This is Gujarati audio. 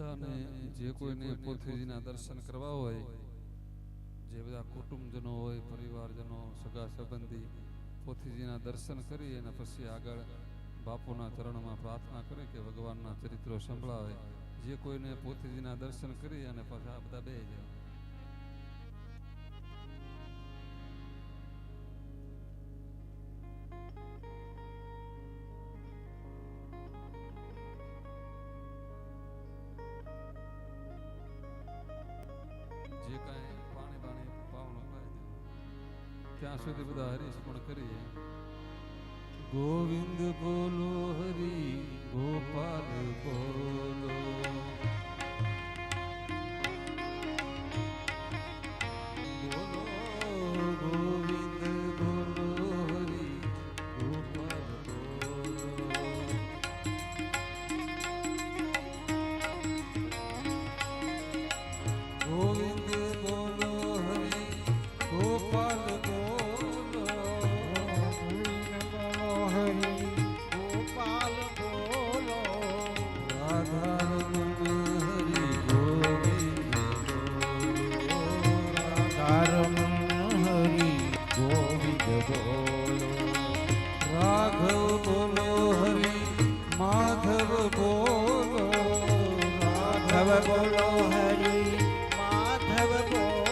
બધાને જે કોઈને પોથીજીના દર્શન કરવા હોય, જે બધા કુટુંબજનો હોય, પરિવારજનો, સગા સંબંધી પોથીજીના દર્શન કરી અને પછી આગળ બાપુના ચરણમાં પ્રાર્થના કરે કે ભગવાનના ચરિત્રો સંભળાવે. જે કોઈને પોથીજીના દર્શન કરી અને પછી બધા બે જાય. કાંઈ પાણી બાણી પાવણું પાઈ દે ત્યાં સુધી બધા હરીશ પણ કરીએ. ગોવિંદ બોલો હરી, ગોપાલ બોલો. બોલો હરી માધવ બોલો.